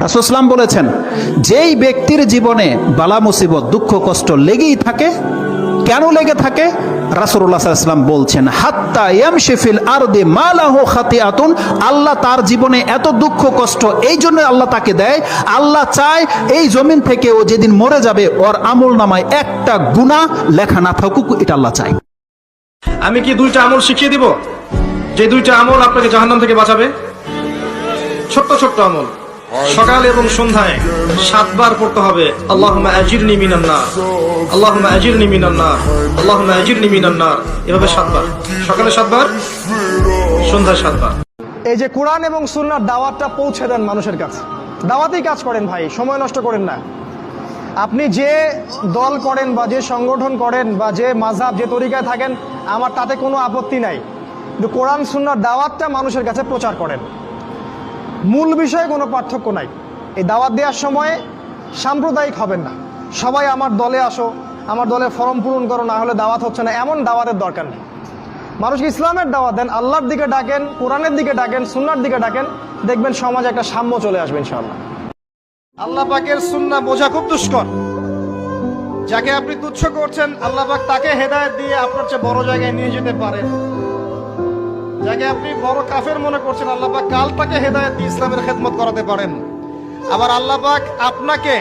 রাসুসলাম বলেছেন, যেই ব্যক্তির জীবনে বালা, মুসিবত, দুঃখ, কষ্ট লেগেই থাকে, কেন লেগে থাকে? রাসুল্লাহাম বলছেন, হাত্তা ইয়ামশিফিল আরদে মালাহ খাতি আতুন আল্লাহ তার জীবনে এত দুঃখ, কষ্ট, এই জন্য আল্লাহ তাকে দেয়, আল্লাহ চায় এই জমিন থেকে ও যেদিন মরে যাবে, ওর আমল নামায় একটা গুণা লেখা না থাকুক, এটা আল্লাহ চায়। আমি কি দুইটা আমল শিখিয়ে দিব? যে দুইটা আমল আপনাকে জাহান্নাম থেকে বাঁচাবে? ছোট্ট ছোট্ট আমল। সকাল এবং সন্ধ্যায় সাতবার পড়তে হবে। নার। আল্লাহুম্মা আজিরনি মিনান নার। আল্লাহুম্মা আজিরনি মিনান নার। এভাবে সাতবার। সকালে সাতবার, সন্ধ্যায় সাতবার। এই যে কোরআন এবং সুন্নার দাওয়াতটা পৌঁছে দেন মানুষের কাছে। দাওয়াতেই কাজ করেন ভাই, সময় নষ্ট করেন না। আপনি যে দল করেন বা যে সংগঠন করেন বা যে মাঝাব যে তরিকায় থাকেন, আমার তাতে কোনো আপত্তি নাই। কিন্তু কোরআন, সুন্নার দাওয়াতটা মানুষের কাছে প্রচার করেন। মূল বিষয়ে কোনো পার্থক্য নাই। এই দাওয়াত দেওয়ার সময় সাম্প্রদায়িক হবেন না। সবাই আমার দলে আসো, আমার দলে ফর্ম পূরণ করো, না হলে দাওয়াত হচ্ছে না। এমন দাওয়াতের দরকার নেই। মানুষকে ইসলামের দাওয়াত দেন, আল্লাহর দিকে ডাকেন, কোরআনের দিকে ডাকেন সুন্নার দিকে ডাকেন, দেখবেন সমাজে একটা সাম্য চলে আসবে ইনশাআল্লাহ। আল্লাহ পাকের সুন্না বোঝা খুব দুষ্কর। যাকে আপনি তুচ্ছ করছেন, আল্লাহ পাক তাকে হেদায়েত দিয়ে আপনার চেয়ে বড় জায়গায় নিয়ে যেতে পারেন। যাকে আপনি বড় কাফের মনে করছেন আল্লাহ পাক কাল তাকে হেদায়েত ইসলামের খেদমত করাতে পারেন। আবার আল্লাহ পাক আপনাকে